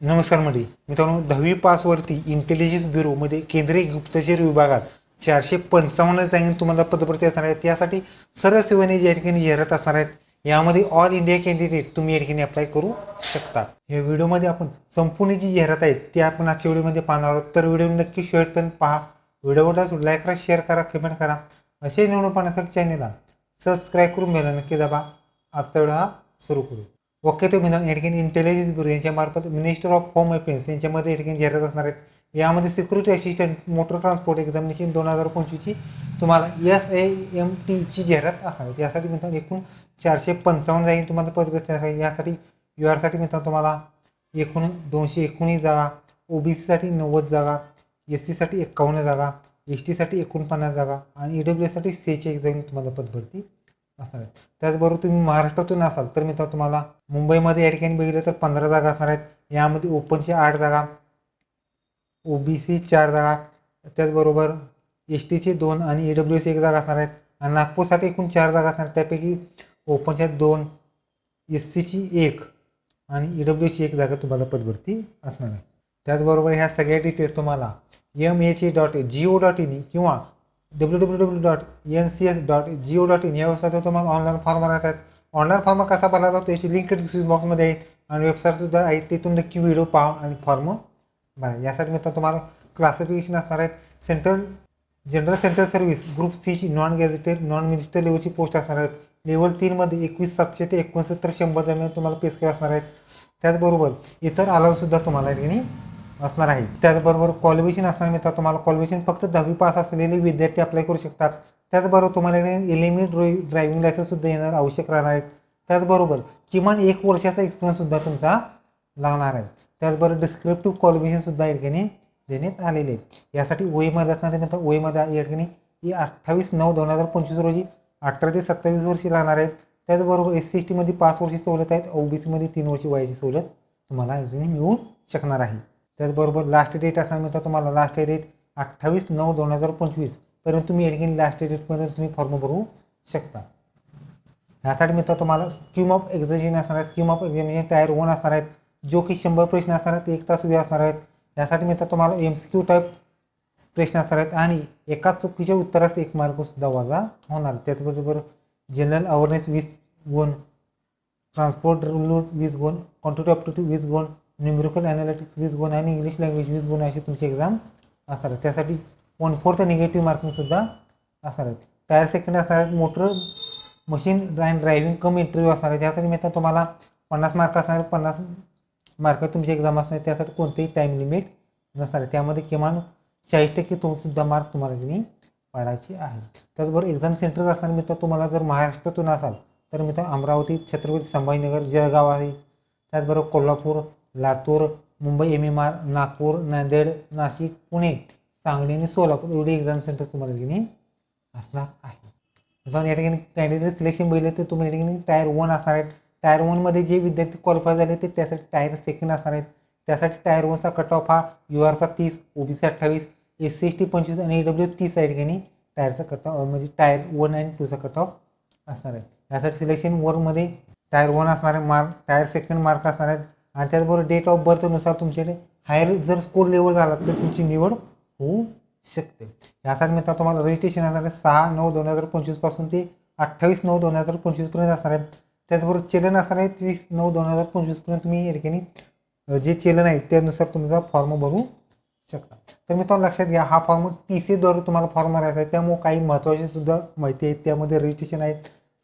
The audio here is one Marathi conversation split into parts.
नमस्कार मंडळी. मित्रांनो दहावी पासवरती इंटेलिजन्स ब्युरोमध्ये केंद्रीय गुप्तचर विभागात चारशे पंचावन्न जागी तुम्हाला पदभरती असणार आहेत. त्यासाठी सर्व सेवेने या ठिकाणी जाहिरात असणार आहेत. यामध्ये ऑल इंडिया कॅन्डिडेट तुम्ही या ठिकाणी अप्लाय करू शकता. या व्हिडिओमध्ये आपण संपूर्ण जी जाहिरात आहे ती आपण आजच्या व्हिडिओमध्ये पाहणार आहोत. तर व्हिडिओ नक्की शेवटपर्यंत पहा. व्हिडिओला लाईक करा शेअर करा कमेंट करा. असे निवडून पाहण्यासाठी चॅनेलला सबस्क्राईब करून बेल नक्की दाबा. आजचा व्हिडिओ हा सुरू करू. ओके तो मिळून या ठिकाणी इंटेलिजन्स ब्युरो यांच्यामार्फत मिनिस्टर ऑफ होम अफेअर्स यांच्यामध्ये या ठिकाणी जाहिरात असणार आहेत. यामध्ये security assistant motor transport examination दोन हजार पंचवीसची तुम्हाला एस ए एम टीची जाहिरात असणार आहे. यासाठी मित्रांनो एकूण चारशे पंचावन्न जाईल तुम्हाला पदग्रस्त यासाठी यू आरसाठी मित्रांनो तुम्हाला एकूण दोनशे एकोणीस जागा ओ बी सीसाठी नव्वद जागा एस सीसाठी एक्कावन्न जागा एस टीसाठी एकोणपन्नास जागा आणि ई डब्ल्यू एससाठी एक जागी तुम्हाला पदभरती असणार आहेत. त्याचबरोबर तुम्ही महाराष्ट्रातून असाल तर मित्र तुम्हाला मुंबईमध्ये या ठिकाणी बघितलं तर पंधरा जागा असणार आहेत. यामध्ये ओपनची आठ जागा ओ बी सी चार जागा त्याचबरोबर एस टीचे दोन आणि ई डब्ल्यू सी एक जागा असणार आहेत. आणि नागपूरसाठी एकूण चार जागा असणार आहेत. त्यापैकी ओपनच्या दोन एस सीची एक आणि ई डब्ल्यू सी एक जागा तुम्हाला पदभरती असणार आहे त्याचबरोबर ह्या सगळ्या डिटेल्स तुम्हाला M H A dot G O dot in किंवा W W W dot N C S dot G O dot in या वेबसाईटवर तुम्हाला ऑनलाईन फॉर्म भरायचा आहे ऑनलाईन फॉर्म कसा भरला जातो याची लिंक डिस्क्रिप्शन बॉक्समध्ये आहे. आणि वेबसाईटसुद्धा आहे तिथून नक्की व्हिडिओ पहा आणि फॉर्म भरा. यासाठी मित्र तुम्हाला क्लासिफिकेशन असणार आहेत central general central service group सीची नॉन गॅझेटेड नॉन मिनिस्टर लेवलची पोस्ट असणार आहेत. लेवल तीनमध्ये एकवीस सातशे ते एकोणसत्तर शंभर दरम्यान तुम्हाला पे असणार आहेत. त्याचबरोबर इतर आलावसुद्धा तुम्हाला या ठिकाणी असणार आहे. त्याचबरोबर क्वालिफिकेशन असणार मित्र तुम्हाला. क्वालिफिकेशन फक्त दहावी पास असलेले विद्यार्थी अप्लाय करू शकतात. त्याचबरोबर तुम्हाला एलिमी ड्राईव्ह ड्रायव्हिंग लायसन्ससुद्धा येणार आवश्यक राहणार आहे. त्याचबरोबर किमान एक वर्षाचा एक्सपिरियन्ससुद्धा तुमचा लागणार आहे. त्याचबरोबर डिस्क्रिप्टिव्ह क्वालिफिकेशनसुद्धा या ठिकाणी देण्यात आलेले आहे. यासाठी ओईमध्ये असणारे मित्र ओईमध्ये या ठिकाणी ही अठ्ठावीस नऊ दोन हजार पंचवीस रोजी अठरा ते सत्तावीस वर्षी राहणार आहेत. त्याचबरोबर एस सी एस टीमध्ये पाच वर्षी सवलत आहेत. ओ बी सीमध्ये तीन वर्षी वयाची सवलत तुम्हाला मिळू शकणार आहे. त्याचबरोबर लास्ट डेट असणार मित्र तुम्हाला लास्ट डेट अठ्ठावीस नऊ दोन हजार पंचवीसपर्यंत तुम्ही या ठिकाणी लास्ट डेटपर्यंत तुम्ही फॉर्म भरू शकता. यासाठी मित्र तुम्हाला स्कीम ऑफ एक्झामिनेशन असणार आहे scheme of examination tier one असणार आहेत जो की शंभर प्रश्न असणार आहेत एक तास वेळ असणार आहेत. यासाठी मित्र तुम्हाला एम सी क्यू टाईप प्रश्न असणार आहेत आणि एका चुकीच्या उत्तरास एक मार्कसुद्धा वजा होणार. त्याचबरोबर जनरल अवेअरनेस वीस गुण ट्रान्सपोर्ट रूल्स वीस गुण क्वांटिटी ऑप्टिव्ह वीस गुण न्युमेरिकल ॲनालिटिक्स वीस गुण आणि इंग्लिश लँग्वेज वीस गुण अशी तुमची एक्झाम असणार आहे त्यासाठी वन फोर्थ निगेटिव्ह मार्किंगसुद्धा असणार आहेत. टायर सेकंड असणार आहेत motor machine and driving cum interview असणार आहे त्यासाठी मित्र तुम्हाला पन्नास मार्क असणार पन्नास मार्क तुमची एक्झाम असणार आहे त्यासाठी कोणतेही टाईम लिमिट नसणार आहे त्यामध्ये किमान चाळीस टक्के तुमचंसुद्धा मार्क तुम्हाला की पाडायचे आहे त्याचबरोबर एक्झाम सेंटर्स असणार मित्र तुम्हाला जर महाराष्ट्रातून असाल तर मित्र अमरावती छत्रपती संभाजीनगर जळगाव आहे. त्याचबरोबर Kolhapur Latur Mumbai M M R Nagpur Nanded Nashik Pune Sangli आणि सोलापूर एवढे एक्झाम सेंटर्स तुम्हाला ठिकाणी असणार आहे मित्रांनो या ठिकाणी कॅन्डिडेट सिलेक्शन बघितलं तर तुम्ही या ठिकाणी टायर वन असणार आहेत. टायर वनमध्ये जे विद्यार्थी क्वालिफाय झाले ते त्यासाठी टायर सेकंड असणार आहेत. त्यासाठी टायर वनचा कट ऑफ हा यू आरचा तीस ओ बी सी अठ्ठावीस एस सी एस टी पंचवीस आणि ए डब्ल्यू तीस या ठिकाणी टायरचा कट ऑफ म्हणजे टायर वन आणि टूचा कट ऑफ असणार आहे यासाठी सिलेक्शन वनमध्ये टायर वन असणार आहे मार्क टायर सेकंड मार्क असणार आहेत. आणि त्याचबरोबर डेट ऑफ बर्थनुसार तुमच्याकडे हायर जर स्कोर लेवल झाला तर तुमची निवड होऊ शकते. यासाठी मित्र तुम्हाला रजिस्ट्रेशन असणार आहे सहा नऊ दोन हजार पंचवीसपासून ते अठ्ठावीस नऊ दोन हजार पंचवीसपर्यंत असणार आहे. त्याचबरोबर चलन असणार आहे तीस नऊ दोन हजार पंचवीसपर्यंत तुम्ही या ठिकाणी जे चलन आहे त्यानुसार तुमचा फॉर्म भरू शकता. तर मित्रांनो लक्षात घ्या हा फॉर्म टी सीद्वारे तुम्हाला फॉर्म भरायचा आहे. त्यामुळे काही महत्त्वाची सुद्धा माहिती आहे. त्यामध्ये रजिस्ट्रेशन आहे.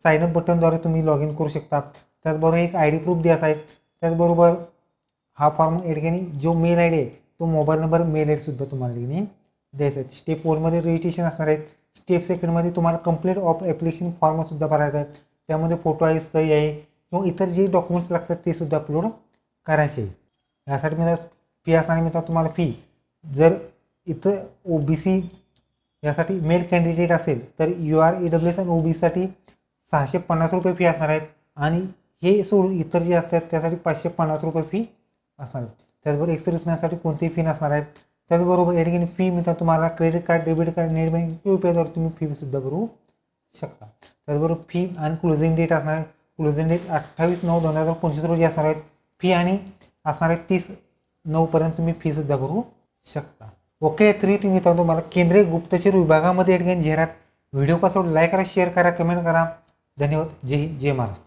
साईनअप बटनद्वारे तुम्ही लॉग इन करू शकता. त्याचबरोबर एक आय डी प्रूफ द्यायचा आहे. त्याचबरोबर हा फॉर्म या ठिकाणी जो मेल आय डी आहे तो मोबाईल नंबर मेल आय सुद्धा तुम्हाला ठिकाणी द्यायचा आहे. स्टेप वनमध्ये रजिस्ट्रेशन असणार आहे. स्टेप सेकंडमध्ये तुम्हाला कंप्लीट ऑफ ॲप्लिकेशन फॉर्मसुद्धा भरायचा आहे. त्यामध्ये फोटो आहे सही आहे किंवा इतर जे डॉक्युमेंट्स लागतात ते सुद्धा अपलोड करायचे आहे. यासाठी मला फी असणार मित्र तुम्हाला फी जर इथं ओ बी सी यासाठी मेल कॅन्डिडेट असेल तर U R E W S आणि ओ बी सीसाठी सहाशे पन्नास रुपये फी असणार आहेत. आणि हे सोड इतर जे असतात त्यासाठी पाचशे पन्नास रुपये फी असणार आहे. त्याचबरोबर एक्सर्विसमॅनसाठी कोणतीही फी नसणार आहेत त्याचबरोबर या ठिकाणी फी मिळतात तुम्हाला credit card debit card net bank युपीआयद्वारे तुम्ही फीसुद्धा भरू शकता. त्याचबरोबर फी आणि क्लोजिंग डेट असणार आहे. क्लोजिंग डेट अठ्ठावीस नऊ दोन हजार पंचवीस रोजी असणार आहेत. फी आणि असणार आहे तीस नऊपर्यंत तुम्ही फीसुद्धा भरू शकता. ओके तरी तुम्ही मित्रांनो मला केंद्रीय गुप्तचर विभागामध्ये या ठिकाणी जाहिरात व्हिडिओ कसा लाईक करा शेअर करा कमेंट करा. धन्यवाद. जय हिंद जय महाराष्ट्र.